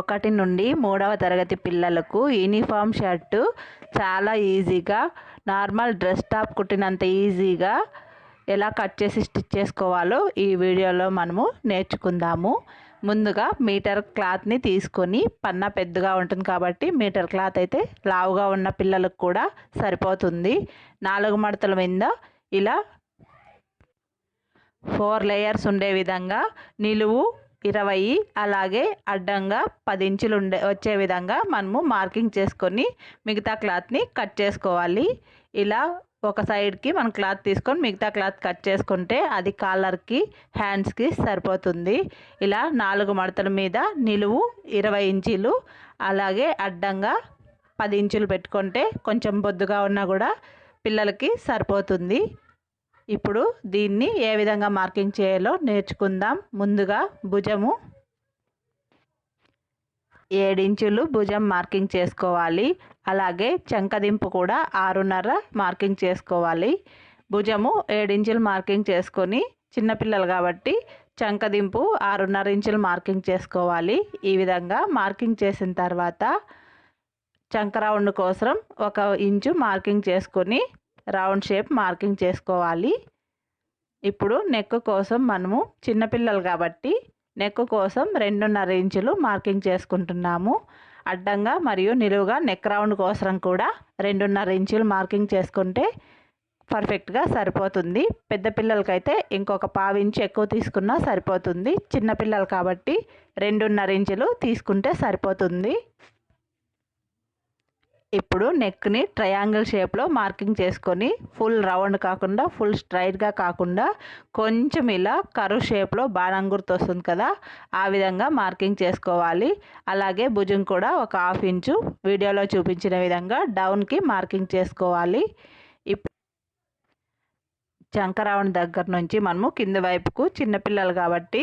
ఒకటి నుండి మూడవ తరగతి పిల్లలకు యూనిఫామ్ షర్టు చాలా ఈజీగా నార్మల్ డ్రెస్ టాప్ కుట్టినంత ఈజీగా ఎలా కట్ చేసి స్టిచ్ చేసుకోవాలో ఈ వీడియోలో మనము నేర్చుకుందాము. ముందుగా మీటర్ క్లాత్ని తీసుకొని పన్న పెద్దగా ఉంటుంది కాబట్టి మీటర్ క్లాత్ అయితే లావుగా ఉన్న పిల్లలకు కూడా సరిపోతుంది. నాలుగు మడతల మీద ఇలా ఫోర్ లేయర్స్ ఉండే విధంగా నిలువు ఇరవై అలాగే అడ్డంగా పది ఇంచులు ఉండే వచ్చే విధంగా మనము మార్కింగ్ చేసుకొని మిగతా క్లాత్ని కట్ చేసుకోవాలి. ఇలా ఒక సైడ్కి మనం క్లాత్ తీసుకొని మిగతా క్లాత్ కట్ చేసుకుంటే అది కాలర్కి హ్యాండ్స్కి సరిపోతుంది. ఇలా నాలుగు మడతల మీద నిలువు ఇరవై ఇంచీలు అలాగే అడ్డంగా పది ఇంచులు పెట్టుకుంటే కొంచెం బొద్దుగా ఉన్నా కూడా పిల్లలకి సరిపోతుంది. ఇప్పుడు దీన్ని ఏ విధంగా మార్కింగ్ చేయాలో నేర్చుకుందాం. ముందుగా భుజము ఏడించులు భుజం మార్కింగ్ చేసుకోవాలి. అలాగే చంకదింపు కూడా ఆరున్నర మార్కింగ్ చేసుకోవాలి. భుజము ఏడించులు మార్కింగ్ చేసుకొని చిన్నపిల్లలు కాబట్టి చంకదింపు ఆరున్నర ఇంచులు మార్కింగ్ చేసుకోవాలి. ఈ విధంగా మార్కింగ్ చేసిన తర్వాత చంక రౌండ్ కోసం ఒక ఇంచు మార్కింగ్ చేసుకొని రౌండ్ షేప్ మార్కింగ్ చేసుకోవాలి. ఇప్పుడు నెక్ కోసం మనము చిన్నపిల్లలు కాబట్టి నెక్ కోసం రెండున్నర ఇంచులు మార్కింగ్ చేసుకుంటున్నాము. అడ్డంగా మరియు నిలువుగా నెక్ రౌండ్ కోసం కూడా రెండున్నర ఇంచులు మార్కింగ్ చేసుకుంటే పర్ఫెక్ట్గా సరిపోతుంది. పెద్ద పిల్లలకైతే ఇంకొక పావు ఇంచు ఎక్కువ తీసుకున్నా సరిపోతుంది. చిన్నపిల్లలు కాబట్టి రెండున్నర ఇంచులు తీసుకుంటే సరిపోతుంది. ఇప్పుడు నెక్ని ట్రయాంగిల్ షేప్లో మార్కింగ్ చేసుకొని ఫుల్ రౌండ్ కాకుండా ఫుల్ స్ట్రైట్గా కాకుండా కొంచెం ఇలా కరువు షేప్లో బాణం గుర్తు వస్తుంది కదా ఆ విధంగా మార్కింగ్ చేసుకోవాలి. అలాగే భుజం కూడా ఒక హాఫ్ ఇంచు వీడియోలో చూపించిన విధంగా డౌన్కి మార్కింగ్ చేసుకోవాలి. ఇప్పుడు చంక దగ్గర నుంచి మనము కింద వైపుకు చిన్నపిల్లలు కాబట్టి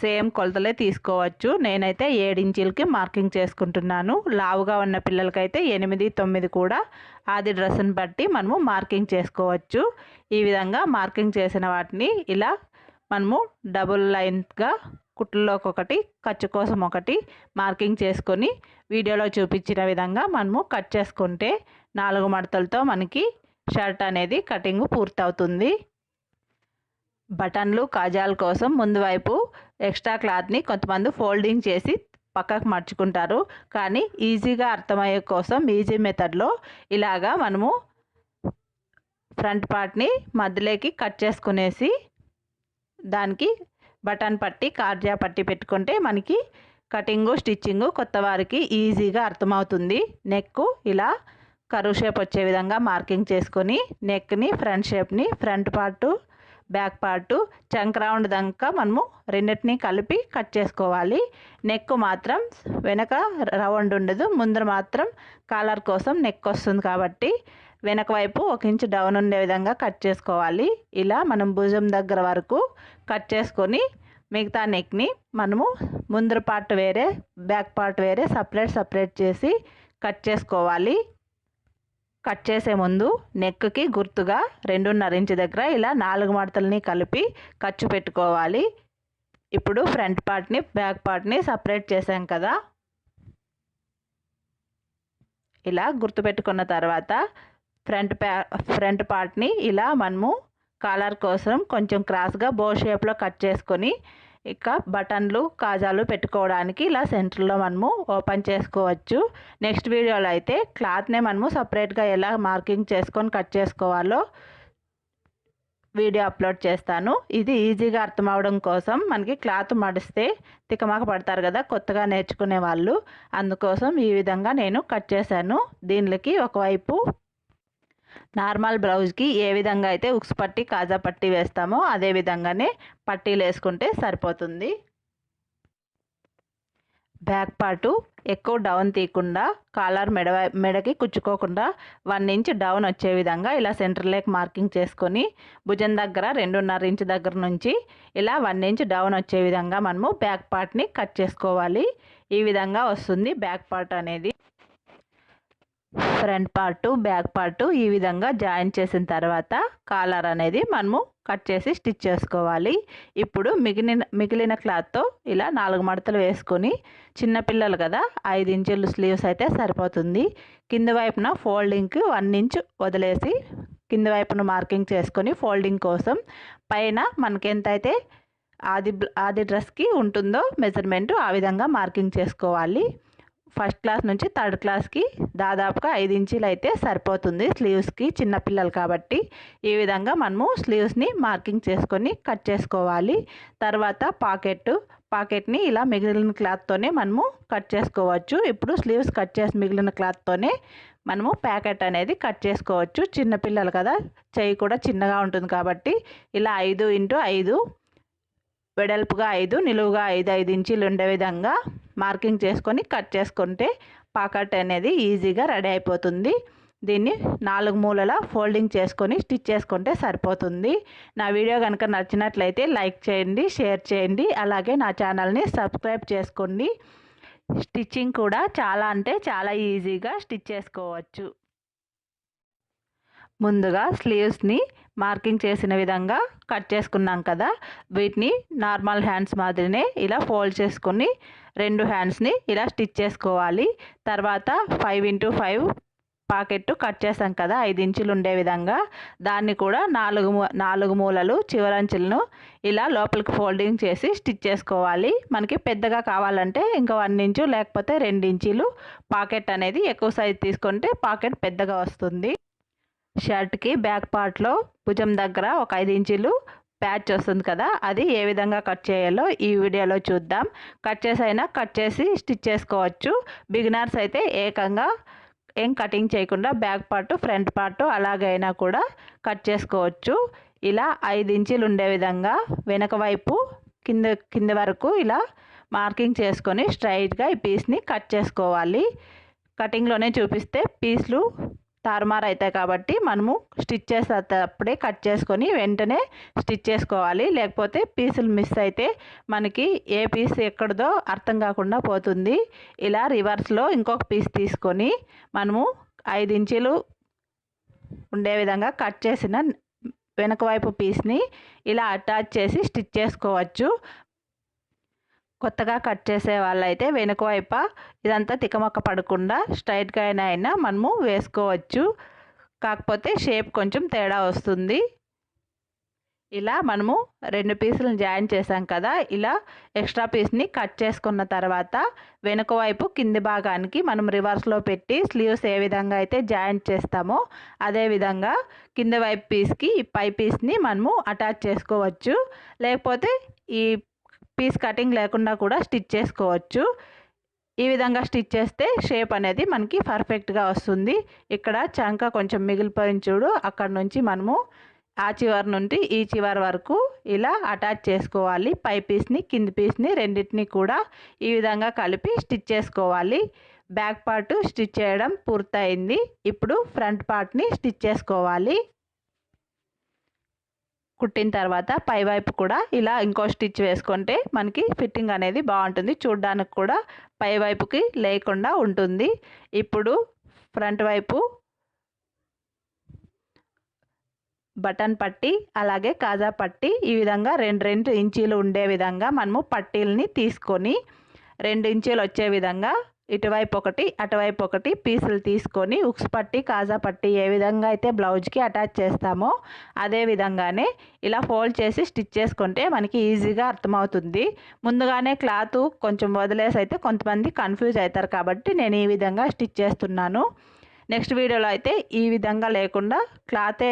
సేమ్ కొలతలే తీసుకోవచ్చు. నేనైతే ఏడించీలకి మార్కింగ్ చేసుకుంటున్నాను. లావుగా ఉన్న పిల్లలకైతే ఎనిమిది తొమ్మిది కూడా. ఆది డ్రెస్ని బట్టి మనము మార్కింగ్ చేసుకోవచ్చు. ఈ విధంగా మార్కింగ్ చేసిన వాటిని ఇలా మనము డబుల్ లైన్గా కుట్లలోకి ఒకటి ఖర్చు కోసం ఒకటి మార్కింగ్ చేసుకొని వీడియోలో చూపించిన విధంగా మనము కట్ చేసుకుంటే నాలుగు మడతలతో మనకి షర్ట్ అనేది కటింగ్ పూర్తవుతుంది. బటన్లు కాజాల కోసం ముందు వైపు ఎక్స్ట్రా క్లాత్ని కొంతమంది ఫోల్డింగ్ చేసి పక్కకు మర్చుకుంటారు. కానీ ఈజీగా అర్థమయ్యే కోసం ఈజీ మెథడ్లో ఇలాగా మనము ఫ్రంట్ పార్ట్ని మధ్యలోకి కట్ చేసుకునేసి దానికి బటన్ పట్టి కార్జా పట్టి పెట్టుకుంటే మనకి కటింగు స్టిచ్చింగు కొత్త వారికి ఈజీగా అర్థమవుతుంది. నెక్ ఇలా కరువు షేప్ వచ్చే విధంగా మార్కింగ్ చేసుకొని నెక్ని ఫ్రంట్ షేప్ని ఫ్రంట్ పార్టు బ్యాక్ పార్టు చంక్ రౌండ్ దాకా మనము రెండింటిని కలిపి కట్ చేసుకోవాలి. నెక్ మాత్రం వెనక రౌండ్ ఉండదు. ముందర మాత్రం కాలర్ కోసం నెక్ వస్తుంది కాబట్టి వెనక వైపు ఒక ఇంచు డౌన్ ఉండే విధంగా కట్ చేసుకోవాలి. ఇలా మనం భుజం దగ్గర వరకు కట్ చేసుకొని మిగతా నెక్ని మనము ముందర పార్ట్ వేరే బ్యాక్ పార్ట్ వేరే సపరేట్ సపరేట్ చేసి కట్ చేసుకోవాలి. కట్ చేసే ముందు నెక్కి గుర్తుగా రెండున్నర ఇంచు దగ్గర ఇలా నాలుగు మడతల్ని కలిపి ఖర్చు పెట్టుకోవాలి. ఇప్పుడు ఫ్రంట్ పార్ట్ని బ్యాక్ పార్ట్ని సపరేట్ చేసాం కదా. ఇలా గుర్తుపెట్టుకున్న తర్వాత ఫ్రంట్ ప్యా ఫ్రంట్ పార్ట్ని ఇలా మనము కాలర్ కోసం కొంచెం క్రాస్గా బో షేప్లో కట్ చేసుకొని ఇక బటన్లు కాజాలు పెట్టుకోవడానికి ఇలా సెంటర్లో మనము ఓపెన్ చేసుకోవచ్చు. నెక్స్ట్ వీడియోలో అయితే క్లాత్నే మనము సపరేట్గా ఎలా మార్కింగ్ చేసుకొని కట్ చేసుకోవాలో వీడియో అప్లోడ్ చేస్తాను. ఇది ఈజీగా అర్థం అవడం కోసం మనకి క్లాత్ మడిస్తే తికమాక పడతారు కదా కొత్తగా నేర్చుకునే వాళ్ళు. అందుకోసం ఈ విధంగా నేను కట్ చేశాను. దీనికి ఒకవైపు నార్మల్ బ్లౌజ్కి ఏ విధంగా అయితే ఉక్స్ పట్టి కాజా పట్టి వేస్తామో అదే విధంగానే పట్టీలు వేసుకుంటే సరిపోతుంది. బ్యాక్ పార్టు ఎక్కువ డౌన్ తీయకుండా కాలర్ మెడ మెడకి కుచ్చుకోకుండా వన్ ఇంచ్ డౌన్ వచ్చే విధంగా ఇలా సెంటర్ లేక్ మార్కింగ్ చేసుకొని భుజం దగ్గర రెండున్నర ఇంచ్ దగ్గర నుంచి ఇలా వన్ ఇంచ్ డౌన్ వచ్చే విధంగా మనము బ్యాక్ పార్ట్ని కట్ చేసుకోవాలి. ఈ విధంగా వస్తుంది బ్యాక్ పార్ట్ అనేది. ఫ్రంట్ పార్టు బ్యాక్ పార్టు ఈ విధంగా జాయిన్ చేసిన తర్వాత కాలర్ అనేది మనము కట్ చేసి స్టిచ్ చేసుకోవాలి. ఇప్పుడు మిగిలిన మిగిలిన క్లాత్తో ఇలా నాలుగు మడతలు వేసుకొని చిన్నపిల్లలు కదా ఐదు ఇంచులు స్లీవ్స్ అయితే సరిపోతుంది. కింద వైపున ఫోల్డింగ్కి వన్ ఇంచ్ వదిలేసి కింద వైపున మార్కింగ్ చేసుకొని ఫోల్డింగ్ కోసం పైన మనకి ఎంత అయితే ఆది ఆది డ్రెస్కి ఉంటుందో మెజర్మెంట్ ఆ విధంగా మార్కింగ్ చేసుకోవాలి. ఫస్ట్ క్లాస్ నుంచి థర్డ్ క్లాస్కి దాదాపుగా ఐదు ఇంచీలు అయితే సరిపోతుంది స్లీవ్స్కి చిన్నపిల్లలు కాబట్టి. ఈ విధంగా మనము స్లీవ్స్ని మార్కింగ్ చేసుకొని కట్ చేసుకోవాలి. తర్వాత పాకెట్ పాకెట్ని ఇలా మిగిలిన క్లాత్తోనే మనము కట్ చేసుకోవచ్చు. ఇప్పుడు స్లీవ్స్ కట్ చేసి మిగిలిన క్లాత్తోనే మనము ప్యాకెట్ అనేది కట్ చేసుకోవచ్చు. చిన్నపిల్లలు కదా చెయ్యి కూడా చిన్నగా ఉంటుంది కాబట్టి. ఇలా ఐదు ఇంటూ ఐదు వెడల్పుగా ఐదు నిలువుగా ఐదు ఐదు ఇంచీలు ఉండే విధంగా మార్కింగ్ చేసుకొని కట్ చేసుకుంటే పాకెట్ అనేది ఈజీగా రెడీ అయిపోతుంది. దీన్ని నాలుగు మూలల ఫోల్డింగ్ చేసుకొని స్టిచ్ చేసుకుంటే సరిపోతుంది. నా వీడియో కనుక నచ్చినట్లయితే లైక్ చేయండి షేర్ చేయండి అలాగే నా ఛానల్ని సబ్స్క్రైబ్ చేసుకోండి. స్టిచ్చింగ్ కూడా చాలా అంటే చాలా ఈజీగా స్టిచ్ చేసుకోవచ్చు. ముందుగా స్లీవ్స్ని మార్కింగ్ చేసిన విధంగా కట్ చేసుకున్నాం కదా. వీటిని నార్మల్ హ్యాండ్స్ మాదిరినే ఇలా ఫోల్డ్ చేసుకొని రెండు హ్యాండ్స్ని ఇలా స్టిచ్ చేసుకోవాలి. తర్వాత five into five pocket cut చేసాం కదా. ఐదు ఇంచులు ఉండే విధంగా దాన్ని కూడా నాలుగు నాలుగు మూలలు చివరంచులను ఇలా లోపలికి ఫోల్డింగ్ చేసి స్టిచ్ చేసుకోవాలి. మనకి పెద్దగా కావాలంటే ఇంకా వన్ ఇంచు లేకపోతే రెండు ఇంచులు పాకెట్ అనేది ఎక్కువ సైజ్ తీసుకుంటే పాకెట్ పెద్దగా వస్తుంది. షర్ట్కి బ్యాక్ పార్ట్లో భుజం దగ్గర ఒక ఐదు ఇంచులు ప్యాచ్ వస్తుంది కదా అది ఏ విధంగా కట్ చేయాలో ఈ వీడియోలో చూద్దాం. కట్ చేసైనా కట్ చేసి స్టిచ్ చేసుకోవచ్చు. బిగినర్స్ అయితే ఏకంగా ఏం కటింగ్ చేయకుండా బ్యాక్ పార్ట్ ఫ్రంట్ పార్ట్ అలాగైనా కూడా కట్ చేసుకోవచ్చు. ఇలా ఐదు ఇంచులు ఉండే విధంగా వెనక వైపు కింద కింద వరకు ఇలా మార్కింగ్ చేసుకొని స్ట్రైట్గా ఈ పీస్ని కట్ చేసుకోవాలి. కటింగ్లోనే చూపిస్తే పీస్లు తారుమారు అవుతాయి కాబట్టి మనము స్టిచ్ చేసేటప్పుడే కట్ చేసుకొని వెంటనే స్టిచ్ చేసుకోవాలి. లేకపోతే పీసులు మిస్ అయితే మనకి ఏ పీస్ ఎక్కడదో అర్థం కాకుండా పోతుంది. ఇలా రివర్స్లో ఇంకొక పీస్ తీసుకొని మనము ఐదు ఇంచులు ఉండే విధంగా కట్ చేసిన వెనక వైపు పీస్ని ఇలా అటాచ్ చేసి స్టిచ్ చేసుకోవచ్చు. కొత్తగా కట్ చేసే వాళ్ళైతే వెనుక వైప ఇదంతా తికమక్క పడకుండా స్ట్రైట్గా అయినా అయినా మనము వేసుకోవచ్చు. కాకపోతే షేప్ కొంచెం తేడా వస్తుంది. ఇలా మనము రెండు పీసులను జాయిన్ చేసాం కదా ఇలా ఎక్స్ట్రా పీస్ని కట్ చేసుకున్న తర్వాత వెనుక వైపు కింది భాగానికి మనం రివర్స్లో పెట్టి స్లీవ్స్ ఏ విధంగా అయితే జాయింట్ చేస్తామో అదే విధంగా కింద వైపు పీస్కి ఈ పై పీస్ని మనము అటాచ్ చేసుకోవచ్చు. లేకపోతే ఈ పీస్ కటింగ్ లేకుండా కూడా స్టిచ్ చేసుకోవచ్చు. ఈ విధంగా స్టిచ్ చేస్తే షేప్ అనేది మనకి పర్ఫెక్ట్గా వస్తుంది. ఇక్కడ చంక కొంచెం మిగిలిపోయిన చూడు. అక్కడ నుంచి మనము ఆ చివరి నుండి ఈ చివరి వరకు ఇలా అటాచ్ చేసుకోవాలి. పై పీస్ని కింది పీస్ని రెండింటిని కూడా ఈ విధంగా కలిపి స్టిచ్ చేసుకోవాలి. బ్యాక్ పార్ట్ స్టిచ్ చేయడం పూర్తయింది. ఇప్పుడు ఫ్రంట్ పార్ట్ని స్టిచ్ చేసుకోవాలి. కుట్టిన తర్వాత పై వైపు కూడా ఇలా ఇంకో స్టిచ్ వేసుకుంటే మనకి ఫిట్టింగ్ అనేది బాగుంటుంది. చూడడానికి కూడా పై వైపుకి లేకుండా ఉంటుంది. ఇప్పుడు ఫ్రంట్ వైపు బటన్ పట్టి అలాగే కాజా పట్టి ఈ విధంగా రెండు రెండు ఇంచీలు ఉండే విధంగా మనము పట్టీలని తీసుకొని రెండు ఇంచీలు వచ్చే విధంగా ఇటువైపు ఒకటి అటువైపు ఒకటి పీసులు తీసుకొని ఉక్స్ పట్టి కాజా పట్టి ఏ విధంగా అయితే బ్లౌజ్కి అటాచ్ చేస్తామో అదే విధంగానే ఇలా ఫోల్డ్ చేసి స్టిచ్ చేసుకుంటే మనకి ఈజీగా అర్థమవుతుంది. ముందుగానే క్లాత్ కొంచెం వదిలేసి అయితే కొంతమంది కన్ఫ్యూజ్ అవుతారు కాబట్టి నేను ఈ విధంగా స్టిచ్ చేస్తున్నాను. నెక్స్ట్ వీడియోలో అయితే ఈ విధంగా లేకుండా క్లాతే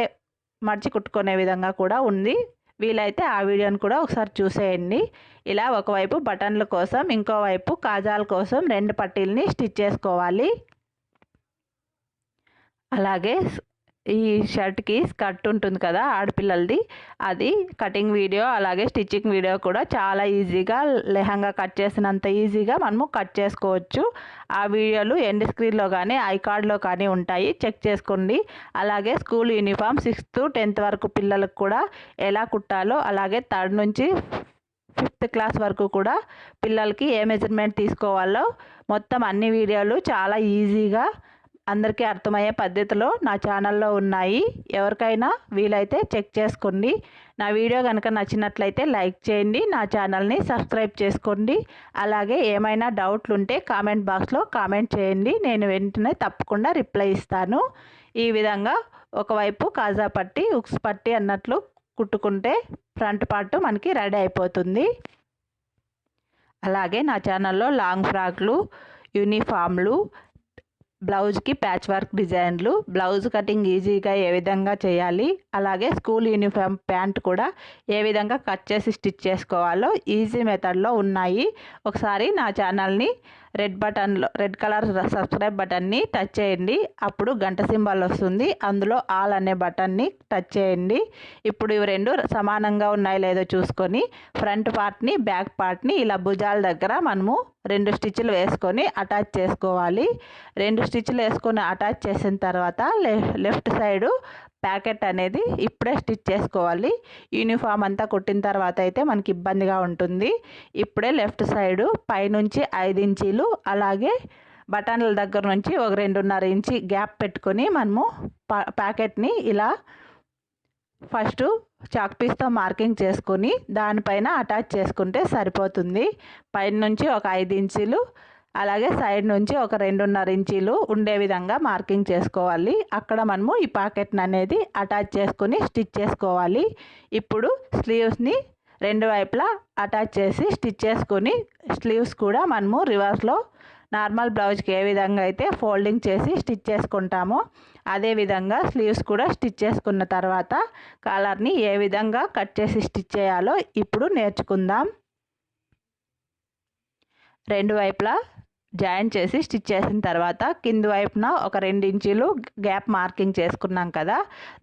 మడిచి కుట్టుకునే విధంగా కూడా ఉంది. వీలైతే ఆ వీడియోని కూడా ఒకసారి చూసేయండి. ఇలా ఒకవైపు బటన్ల కోసం ఇంకోవైపు కాజాల కోసం రెండు పట్టీలని స్టిచ్ చేసుకోవాలి. అలాగే ఈ షర్ట్కి స్కర్ట్ ఉంటుంది కదా ఆడపిల్లలది అది కటింగ్ వీడియో అలాగే స్టిచ్చింగ్ వీడియో కూడా చాలా ఈజీగా లెహంగా కట్ చేసినంత ఈజీగా మనము కట్ చేసుకోవచ్చు. ఆ వీడియోలు ఎండ్ స్క్రీన్లో కానీ ఐ కార్డ్లో కానీ ఉంటాయి. చెక్ చేసుకోండి. అలాగే స్కూల్ యూనిఫామ్ సిక్స్త్ టెన్త్ వరకు పిల్లలకు కూడా ఎలా కుట్టాలో అలాగే థర్డ్ నుంచి ఫిఫ్త్ క్లాస్ వరకు కూడా పిల్లలకి ఏ మెజర్మెంట్ తీసుకోవాలో మొత్తం అన్ని వీడియోలు చాలా ఈజీగా అందరికీ అర్థమయ్యే పద్ధతిలో నా ఛానల్లో ఉన్నాయి. ఎవరికైనా వీలైతే చెక్ చేసుకోండి. నా వీడియో కనుక నచ్చినట్లయితే లైక్ చేయండి. నా ఛానల్ని సబ్స్క్రైబ్ చేసుకోండి. అలాగే ఏమైనా డౌట్లు ఉంటే కామెంట్ బాక్స్లో కామెంట్ చేయండి. నేను వెంటనే తప్పకుండా రిప్లై ఇస్తాను. ఈ విధంగా ఒకవైపు కాజా పట్టి ఉక్స్ పట్టి అన్నట్లు కుట్టుకుంటే ఫ్రంట్ పార్ట్ మనకి రెడీ అయిపోతుంది. అలాగే నా ఛానల్లో లాంగ్ ఫ్రాక్లు యూనిఫామ్లు బ్లౌజ్కి ప్యాచ్ వర్క్ డిజైన్లు బ్లౌజ్ కటింగ్ ఈజీగా ఏ విధంగా చేయాలి అలాగే స్కూల్ యూనిఫామ్ ప్యాంట్ కూడా ఏ విధంగా కట్ చేసి స్టిచ్ చేసుకోవాలో ఈజీ మెథడ్లో ఉన్నాయి. ఒకసారి నా ఛానల్ని రెడ్ బటన్లో రెడ్ కలర్ సబ్స్క్రైబ్ బటన్ని టచ్ చేయండి. అప్పుడు గంట సింబల్ వస్తుంది. అందులో ఆల్ అనే బటన్ని టచ్ చేయండి. ఇప్పుడు ఇవి రెండు సమానంగా ఉన్నాయో లేదో చూసుకొని ఫ్రంట్ పార్ట్ని బ్యాక్ పార్ట్ని ఇలా భుజాల దగ్గర మనము రెండు స్టిచ్లు వేసుకొని అటాచ్ చేసుకోవాలి. రెండు స్టిచ్లు వేసుకొని అటాచ్ చేసిన తర్వాత లెఫ్ట్ సైడు ప్యాకెట్ అనేది ఇప్పుడే స్టిచ్ చేసుకోవాలి. యూనిఫామ్ అంతా కుట్టిన తర్వాత అయితే మనకి ఇబ్బందిగా ఉంటుంది. ఇప్పుడే లెఫ్ట్ సైడు పైనుంచి ఐదు ఇంచీలు అలాగే బటన్ల దగ్గర నుంచి ఒక రెండున్నర ఇంచి గ్యాప్ పెట్టుకొని మనము ప్యాకెట్ని ఇలా ఫస్ట్ చాక్ పీస్తో మార్కింగ్ చేసుకొని దానిపైన అటాచ్ చేసుకుంటే సరిపోతుంది. పైన నుంచి ఒక ఐదు ఇంచీలు అలాగే సైడ్ నుంచి ఒక రెండున్నర ఇంచీలు ఉండే విధంగా మార్కింగ్ చేసుకోవాలి. అక్కడ మనము ఈ పాకెట్ని అనేది అటాచ్ చేసుకొని స్టిచ్ చేసుకోవాలి. ఇప్పుడు స్లీవ్స్ని రెండు వైపులా అటాచ్ చేసి స్టిచ్ చేసుకొని స్లీవ్స్ కూడా మనము రివర్స్లో నార్మల్ బ్లౌజ్కి ఏ విధంగా అయితే ఫోల్డింగ్ చేసి స్టిచ్ చేసుకుంటామో అదే విధంగా స్లీవ్స్ కూడా స్టిచ్ చేసుకున్న తర్వాత కాలర్ని ఏ విధంగా కట్ చేసి స్టిచ్ చేయాలో ఇప్పుడు నేర్చుకుందాం. రెండు వైపులా జాయిన్ చేసి స్టిచ్ చేసిన తర్వాత కింది వైపున ఒక రెండు ఇంచీలు గ్యాప్ మార్కింగ్ చేసుకున్నాం కదా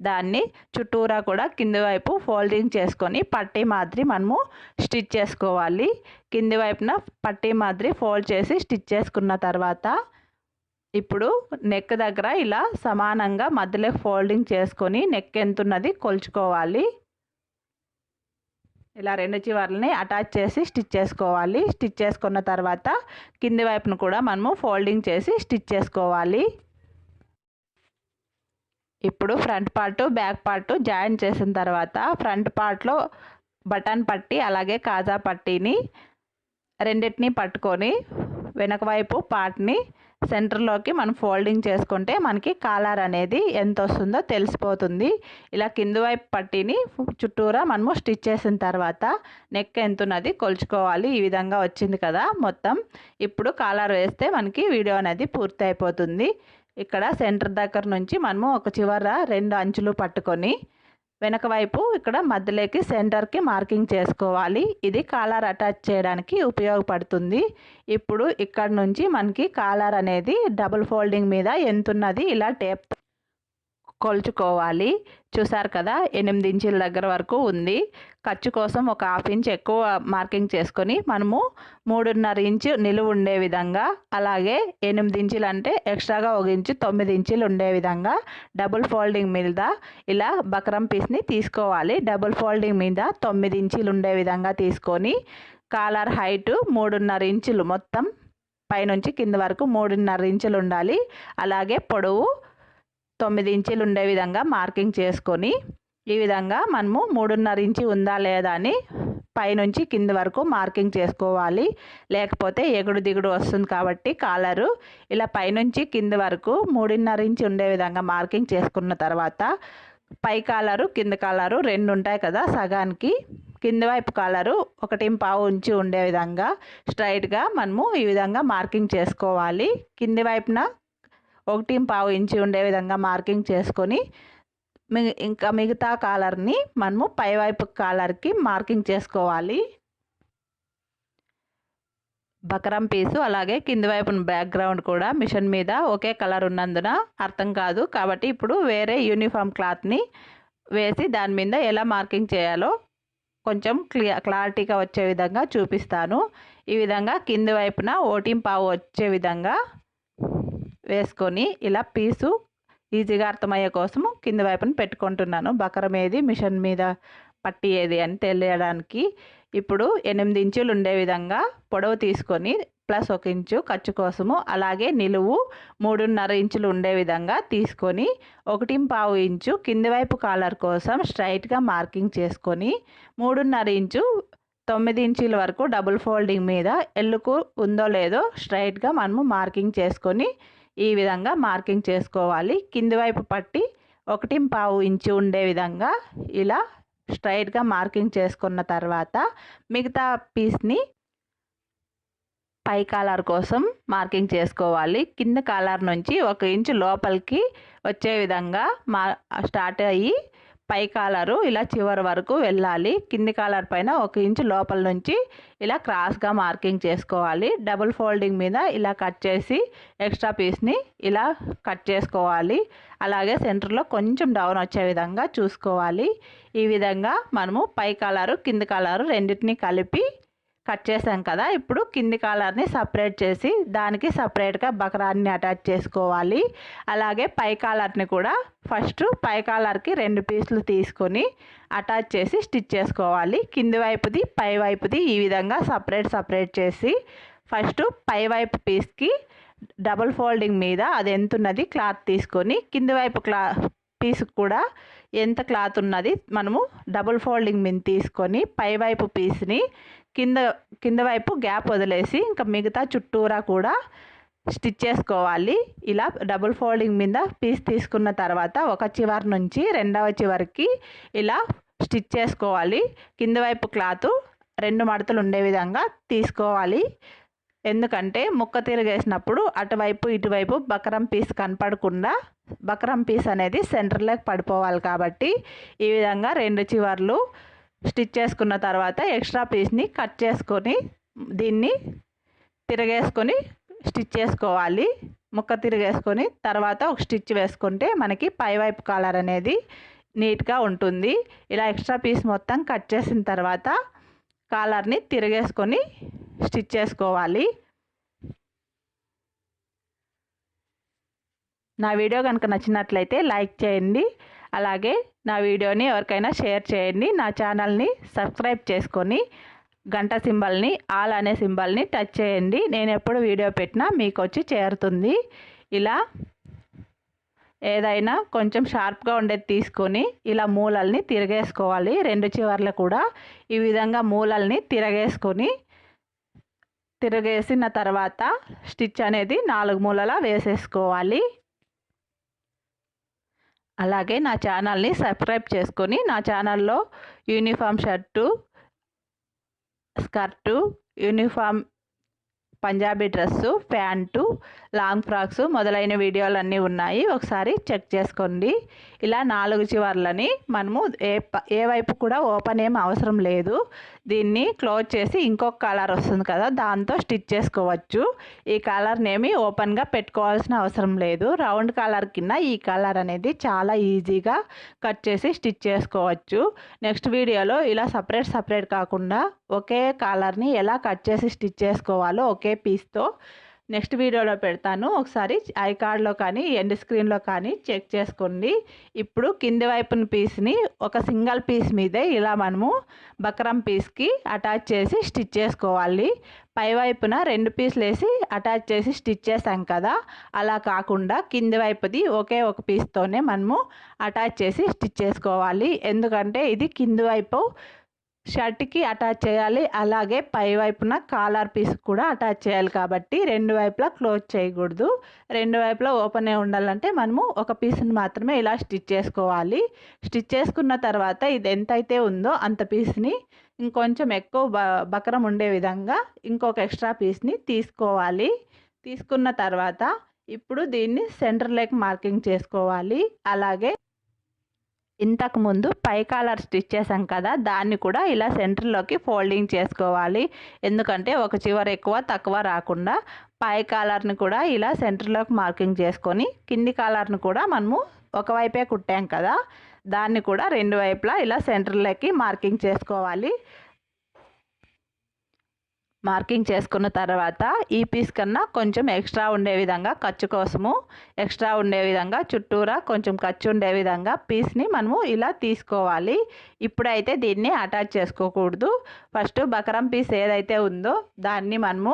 దాన్ని చుట్టూరా కూడా కింది వైపు ఫోల్డింగ్ చేసుకొని పట్టీ మాదిరి మనము స్టిచ్ చేసుకోవాలి. కింది వైపున పట్టీ మాదిరి ఫోల్డ్ చేసి స్టిచ్ చేసుకున్న తర్వాత ఇప్పుడు నెక్ దగ్గర ఇలా సమానంగా మధ్యలో ఫోల్డింగ్ చేసుకొని నెక్ ఎంతున్నది కొలుచుకోవాలి. ఇలా రెండు చివర్లని అటాచ్ చేసి స్టిచ్ చేసుకోవాలి. స్టిచ్ చేసుకున్న తర్వాత కింది వైపును కూడా మనము ఫోల్డింగ్ చేసి స్టిచ్ చేసుకోవాలి. ఇప్పుడు front part back part join చేసిన తర్వాత ఫ్రంట్ పార్ట్లో బటన్ పట్టి అలాగే కాజా పట్టీని రెండింటిని పట్టుకొని వెనక వైపు పార్ట్ని సెంటర్లోకి మనం ఫోల్డింగ్ చేసుకుంటే మనకి కాలర్ అనేది ఎంత వస్తుందో తెలిసిపోతుంది. ఇలా కింది వైపు పట్టిని చుట్టూరా మనము స్టిచ్ చేసిన తర్వాత నెక్ ఎంత ఉన్నది కొలుచుకోవాలి. ఈ విధంగా వచ్చింది కదా మొత్తం. ఇప్పుడు కాలర్ వేస్తే మనకి వీడియో అనేది పూర్తి అయిపోతుంది ఇక్కడ సెంటర్ దగ్గర నుంచి మనము ఒక చివర రెండు అంచులు పట్టుకొని వెనక వైపు ఇక్కడ మధ్యలోకి సెంటర్కి మార్కింగ్ చేసుకోవాలి. ఇది కాలర్ అటాచ్ చేయడానికి ఉపయోగపడుతుంది. ఇప్పుడు ఇక్కడ నుంచి మనకి కాలర్ అనేది డబుల్ ఫోల్డింగ్ మీద ఎంతున్నది. ఇలా టేప్ కొలుచుకోవాలి. చూసారు కదా ఎనిమిది ఇంచుల దగ్గర వరకు ఉంది. ఖర్చు కోసం ఒక హాఫ్ ఇంచ్ ఎక్కువ మార్కింగ్ చేసుకొని మనము మూడున్నర ఇంచు నిలువు ఉండే విధంగా అలాగే ఎనిమిది ఇంచులు అంటే ఎక్స్ట్రాగా ఒక ఇంచు తొమ్మిది ఇంచులు ఉండే విధంగా డబుల్ ఫోల్డింగ్ మీద ఇలా బక్రం పీస్ని తీసుకోవాలి. డబుల్ ఫోల్డింగ్ మీద తొమ్మిది ఇంచులు ఉండే విధంగా తీసుకొని కాలర్ హైటు మూడున్నర ఇంచులు మొత్తం పైనుంచి కింద వరకు మూడున్నర ఇంచులు ఉండాలి. అలాగే పొడవు తొమ్మిది ఇంచులు ఉండే విధంగా మార్కింగ్ చేసుకొని ఈ విధంగా మనము మూడున్నర ఇంచి ఉందా లేదా అని పైనుంచి కింది వరకు మార్కింగ్ చేసుకోవాలి. లేకపోతే ఎగుడు దిగుడు వస్తుంది కాబట్టి కాలరు ఇలా పైనుంచి కింది వరకు మూడున్నర ఇంచి ఉండే విధంగా మార్కింగ్ చేసుకున్న తర్వాత పై కాలరు కింద కాలరు రెండు ఉంటాయి కదా సగానికి. కింది వైపు కాలరు ఒకటి పావు ఉంచి ఉండే విధంగా స్ట్రైట్గా మనము ఈ విధంగా మార్కింగ్ చేసుకోవాలి. కింది వైపున ఒకటి పావు ఇంచి ఉండే విధంగా మార్కింగ్ చేసుకొని ఇంకా మిగతా కాలర్ని మనము పైవైపు కాలర్కి మార్కింగ్ చేసుకోవాలి. బకరం పీసు అలాగే కింది వైపున బ్యాక్గ్రౌండ్ కూడా మిషన్ మీద ఒకే కలర్ ఉన్నందున అర్థం కాదు. కాబట్టి ఇప్పుడు వేరే యూనిఫామ్ క్లాత్ని వేసి దాని మీద ఎలా మార్కింగ్ చేయాలో కొంచెం క్లియర్ క్లారిటీగా వచ్చే విధంగా చూపిస్తాను. ఈ విధంగా కింది వైపున ఓటింపావు వచ్చే విధంగా వేసుకొని ఇలా పీసు ఈజీగా అర్థమయ్యే కోసము కింద వైపున పెట్టుకుంటున్నాను. బకరం ఏది మిషన్ మీద పట్టి ఏది అని తెలియడానికి ఇప్పుడు ఎనిమిది ఇంచులు ఉండే విధంగా పొడవు తీసుకొని ప్లస్ ఒక ఇంచు ఖర్చు కోసము అలాగే నిలువు మూడున్నర ఇంచులు ఉండే విధంగా తీసుకొని ఒకటి పావు ఇంచు కింది వైపు కాలర్ కోసం స్ట్రైట్గా మార్కింగ్ చేసుకొని మూడున్నర ఇంచు తొమ్మిది ఇంచుల వరకు డబుల్ ఫోల్డింగ్ మీద ఎల్లుకు ఉందో లేదో స్ట్రైట్గా మనము మార్కింగ్ చేసుకొని ఈ విధంగా మార్కింగ్ చేసుకోవాలి. కింది వైపు పట్టి ఒకటి పావు ఇంచు ఉండే విధంగా ఇలా స్ట్రైట్గా మార్కింగ్ చేసుకున్న తర్వాత మిగతా పీస్ని పై కాలర్ కోసం మార్కింగ్ చేసుకోవాలి. కింద కాలర్ నుంచి ఒక ఇంచు లోపలికి వచ్చే విధంగా మా స్టార్ట్ అయ్యి పై కాలరు ఇలా చివరి వరకు వెళ్ళాలి. కింది కాలర్ పైన ఒక ఇంచు లోపల నుంచి ఇలా క్రాస్గా మార్కింగ్ చేసుకోవాలి. డబుల్ ఫోల్డింగ్ మీద ఇలా కట్ చేసి ఎక్స్ట్రా పీస్ని ఇలా కట్ చేసుకోవాలి. అలాగే సెంటర్లో కొంచెం డౌన్ వచ్చే విధంగా చూసుకోవాలి. ఈ విధంగా మనము పై కాలరు కింది కాలరు రెండింటిని కలిపి కట్ చేసాం కదా ఇప్పుడు కింది కాలర్ని సపరేట్ చేసి దానికి సపరేట్గా బకరాన్ని అటాచ్ చేసుకోవాలి. అలాగే పై కాలర్ని కూడా ఫస్ట్ పై కాలర్కి రెండు పీసులు తీసుకొని అటాచ్ చేసి స్టిచ్ చేసుకోవాలి. కింది వైపుది పై వైపుది ఈ విధంగా సపరేట్ సపరేట్ చేసి ఫస్ట్ పై వైపు పీస్కి డబుల్ ఫోల్డింగ్ మీద అది ఎంత ఉన్నది క్లాత్ తీసుకొని కింది వైపు క్లా పీస్ కూడా ఎంత క్లాత్ ఉన్నది మనము డబుల్ ఫోల్డింగ్ మీద తీసుకొని పై వైపు పీస్ని కింద కింద వైపు గ్యాప్ వదిలేసి ఇంకా మిగతా చుట్టూరా కూడా స్టిచ్ చేసుకోవాలి. ఇలా డబుల్ ఫోల్డింగ్ మీద పీస్ తీసుకున్న తర్వాత ఒక చివరి నుంచి రెండవ చివరికి ఇలా స్టిచ్ చేసుకోవాలి. కింద వైపు క్లాత్ రెండు మడతలు ఉండే విధంగా తీసుకోవాలి. ఎందుకంటే ముక్క తిరిగేసినప్పుడు అటువైపు ఇటువైపు బకరం పీస్ కనపడకుండా బకరం పీస్ అనేది సెంటర్లోకి పడిపోవాలి కాబట్టి ఈ విధంగా రెండు చివర్లు స్టిచ్ చేసుకున్న తర్వాత ఎక్స్ట్రా పీస్ని కట్ చేసుకొని దీన్ని తిరగేసుకొని స్టిచ్ చేసుకోవాలి. ముక్క తిరిగేసుకొని తర్వాత ఒక స్టిచ్ వేసుకుంటే మనకి పైవైపు కాలర్ అనేది నీట్గా ఉంటుంది. ఇలా ఎక్స్ట్రా పీస్ మొత్తం కట్ చేసిన తర్వాత కాలర్ని తిరిగేసుకొని స్టిచ్ చేసుకోవాలి. నా వీడియో కనుక నచ్చినట్లయితే లైక్ చేయండి. అలాగే నా వీడియోని ఎవరికైనా షేర్ చేయండి. నా ఛానల్ని సబ్స్క్రైబ్ చేసుకొని గంట సింబల్ని ఆల్ అనే సింబల్ని టచ్ చేయండి. నేను ఎప్పుడు వీడియో పెట్టినా మీకు వచ్చి చేరుతుంది. ఇలా ఏదైనా కొంచెం షార్ప్గా ఉండేది తీసుకొని ఇలా మూలల్ని తిరగేసుకోవాలి. రెండు చివర్లు కూడా ఈ విధంగా మూలల్ని తిరగేసుకొని తిరగేసిన తర్వాత స్టిచ్ అనేది నాలుగు మూలలా వేసేసుకోవాలి. అలాగే నా ఛానల్ని సబ్స్క్రైబ్ చేసుకొని నా ఛానల్లో uniform shirt skirt uniform Punjabi dress pant long frocks మొదలైన వీడియోలు అన్నీ ఉన్నాయి. ఒకసారి చెక్ చేసుకోండి. ఇలా నాలుగు చివర్లని మనము ఏ ఏ వైపు కూడా ఓపెన్ ఏం అవసరం లేదు. దీన్ని క్లోజ్ చేసి ఇంకొక కలర్ వస్తుంది కదా దాంతో స్టిచ్ చేసుకోవచ్చు. ఈ కలర్ని ఏమి ఓపెన్గా పెట్టుకోవాల్సిన అవసరం లేదు. రౌండ్ కలర్ కింద ఈ కలర్ అనేది చాలా ఈజీగా కట్ చేసి స్టిచ్ చేసుకోవచ్చు. నెక్స్ట్ వీడియోలో ఇలా సపరేట్ సపరేట్ కాకుండా ఒకే కలర్ని ఎలా కట్ చేసి స్టిచ్ చేసుకోవాలో ఒకే పీస్తో నెక్స్ట్ వీడియోలో పెడతాను. ఒకసారి ఐ కార్డ్లో కానీ ఎండ్ స్క్రీన్లో కానీ చెక్ చేసుకోండి. ఇప్పుడు కింది వైపున పీస్ని ఒక సింగిల్ పీస్ మీదే ఇలా మనము బక్రం పీస్కి అటాచ్ చేసి స్టిచ్ చేసుకోవాలి. పై వైపున రెండు పీసులు వేసి అటాచ్ చేసి స్టిచ్ చేసాం కదా? అలా కాకుండా కింది వైపుది ఒకే ఒక పీస్తోనే మనము అటాచ్ చేసి స్టిచ్ చేసుకోవాలి. ఎందుకంటే ఇది కింది వైపు షర్ట్కి అటాచ్ చేయాలి. అలాగే పై వైపున కాలర్ పీస్ కూడా అటాచ్ చేయాలి కాబట్టి రెండు వైపులా క్లోజ్ చేయకూడదు. రెండు వైపులా ఓపెనే ఉండాలంటే మనము ఒక పీస్ని మాత్రమే ఇలా స్టిచ్ చేసుకోవాలి. స్టిచ్ చేసుకున్న తర్వాత ఇది ఎంతైతే ఉందో అంత పీస్ని ఇంకొంచెం ఎక్కువ బ బకరం ఉండే విధంగా ఇంకొక ఎక్స్ట్రా పీస్ని తీసుకోవాలి. తీసుకున్న తర్వాత ఇప్పుడు దీన్ని సెంటర్ లెగ్ మార్కింగ్ చేసుకోవాలి. అలాగే ఇంతకుముందు పై కాలర్ స్టిచ్ చేసాం కదా దాన్ని కూడా ఇలా సెంటర్లోకి ఫోల్డింగ్ చేసుకోవాలి. ఎందుకంటే ఒక చివర ఎక్కువ తక్కువ రాకుండా పై కాలర్ని కూడా ఇలా సెంటర్లోకి మార్కింగ్ చేసుకొని కింది కాలర్ని కూడా మనము ఒకవైపే కుట్టాం కదా దాన్ని కూడా రెండు వైపులా ఇలా సెంటర్లోకి మార్కింగ్ చేసుకోవాలి. మార్కింగ్ చేసుకున్న తర్వాత ఈ పీస్ కన్నా కొంచెం ఎక్స్ట్రా ఉండే విధంగా ఖర్చు కోసము ఎక్స్ట్రా ఉండే విధంగా చుట్టూరా కొంచెం ఖర్చు ఉండే విధంగా పీస్ని మనము ఇలా తీసుకోవాలి. ఇప్పుడైతే దీన్ని అటాచ్ చేసుకోకూడదు. ఫస్ట్ బకరం పీస్ ఏదైతే ఉందో దాన్ని మనము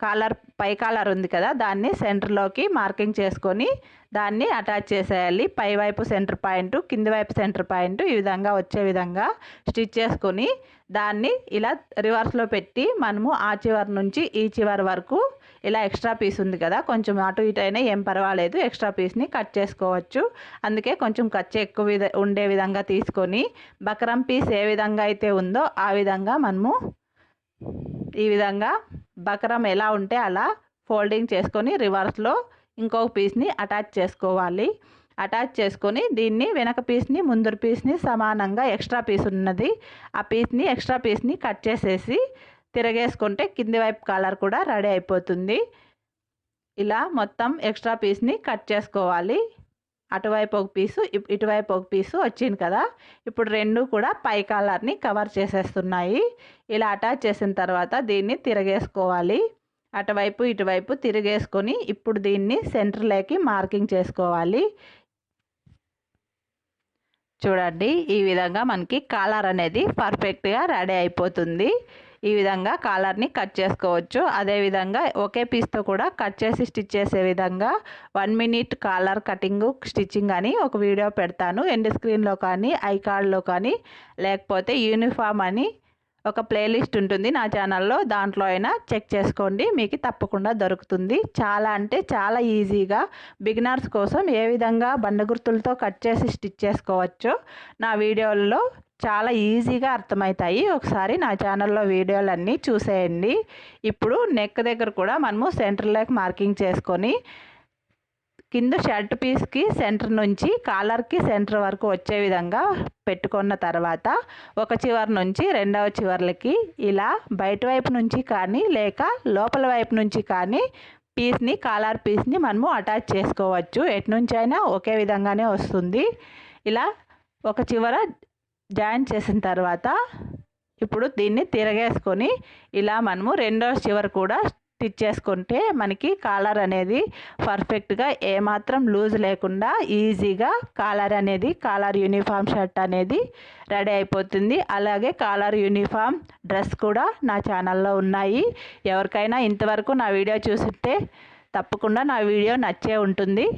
కాలర్ పై కాలర్ ఉంది కదా దాన్ని సెంటర్లోకి మార్కింగ్ చేసుకొని దాన్ని అటాచ్ చేసేయాలి. పై వైపు సెంటర్ పాయింట్ కింది వైపు సెంటర్ పాయింట్ ఈ విధంగా వచ్చే విధంగా స్టిచ్ చేసుకొని దాన్ని ఇలా రివర్స్లో పెట్టి మనము ఆ చివరి నుంచి ఈ చివరి వరకు ఇలా ఎక్స్ట్రా పీస్ ఉంది కదా కొంచెం అటు ఇటు అయినా ఏం పర్వాలేదు ఎక్స్ట్రా పీస్ని కట్ చేసుకోవచ్చు. అందుకే కొంచెం ఖర్చు ఎక్కువ విధ ఉండే విధంగా తీసుకొని బకరం పీస్ ఏ విధంగా అయితే ఉందో ఆ విధంగా మనము ఈ విధంగా బకరం ఎలా ఉంటే అలా ఫోల్డింగ్ చేసుకొని రివర్స్లో ఇంకొక పీస్ని అటాచ్ చేసుకోవాలి. అటాచ్ చేసుకొని దీన్ని వెనక పీస్ని ముందర పీస్ని సమానంగా ఎక్స్ట్రా పీస్ ఉన్నది. ఆ పీస్ని ఎక్స్ట్రా పీస్ని కట్ చేసేసి తిరగేసుకుంటే కింది వైపు కలర్ కూడా రెడీ అయిపోతుంది. ఇలా మొత్తం ఎక్స్ట్రా పీస్ని కట్ చేసుకోవాలి. అటువైపు ఒక పీసు ఇటువైపు ఒక పీసు వచ్చింది కదా. ఇప్పుడు రెండు కూడా పై కాలర్ని కవర్ చేసేస్తున్నాయి. ఇలా అటాచ్ చేసిన తర్వాత దీన్ని తిరగేసుకోవాలి. అటువైపు ఇటువైపు తిరిగేసుకొని ఇప్పుడు దీన్ని సెంటర్లోకి మార్కింగ్ చేసుకోవాలి. చూడండి ఈ విధంగా మనకి కాలర్ అనేది పర్ఫెక్ట్గా రెడీ అయిపోతుంది. ఈ విధంగా కాలర్ని కట్ చేసుకోవచ్చు. అదేవిధంగా ఒకే పీస్తో కూడా కట్ చేసి స్టిచ్ చేసే విధంగా one minute collar cutting stitching అని ఒక వీడియో పెడతాను. ఎండ్ స్క్రీన్లో కానీ ఐ కార్డ్లో కానీ లేకపోతే యూనిఫామ్ అని ఒక ప్లేలిస్ట్ ఉంటుంది నా ఛానల్లో దాంట్లో అయినా చెక్ చేసుకోండి. మీకు తప్పకుండా దొరుకుతుంది. చాలా అంటే చాలా ఈజీగా బిగినర్స్ కోసం ఏ విధంగా బండ గుర్తులతో కట్ చేసి స్టిచ్ చేసుకోవచ్చో నా వీడియోల్లో చాలా ఈజీగా అర్థమవుతాయి. ఒకసారి నా ఛానల్లో వీడియోలన్నీ చూసేయండి. ఇప్పుడు నెక్ దగ్గర కూడా మనము సెంటర్ లెక్ మార్కింగ్ చేసుకొని కింద షర్ట్ పీస్కి సెంటర్ నుంచి కాలర్కి సెంటర్ వరకు వచ్చే విధంగా పెట్టుకున్న తర్వాత ఒక చివరి నుంచి రెండవ చివర్లకి ఇలా బయట వైపు నుంచి కానీ లేక లోపల వైపు నుంచి కానీ పీస్ని కాలర్ పీస్ని మనము అటాచ్ చేసుకోవచ్చు. ఎటు నుంచి అయినా ఒకే విధంగానే వస్తుంది. ఇలా ఒక చివర జాయిన్ చేసిన తర్వాత ఇప్పుడు దీన్ని తిరగేసుకొని ఇలా మనము రెండో చివర కూడా స్టిచ్ చేసుకుంటే మనకి కాలర్ అనేది పర్ఫెక్ట్గా ఏమాత్రం లూజ్ లేకుండా ఈజీగా కాలర్ అనేది కాలర్ యూనిఫామ్ షర్ట్ అనేది రెడీ అయిపోతుంది. అలాగే కాలర్ యూనిఫామ్ డ్రెస్ కూడా నా ఛానల్లో ఉన్నాయి. ఎవరికైనా ఇంతవరకు నా వీడియో చూసితే తప్పకుండా నా వీడియో నచ్చే ఉంటుంది.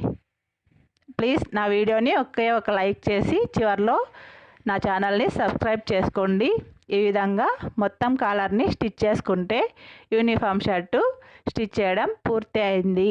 ప్లీజ్ నా వీడియోని ఒకే ఒక లైక్ చేసి చివరిలో నా ఛానల్ని సబ్స్క్రైబ్ చేసుకోండి. ఈ విధంగా మొత్తం కాలర్ని స్టిచ్ చేసుకుంటే యూనిఫామ్ షర్టు స్టిచ్ చేయడం పూర్తి అయింది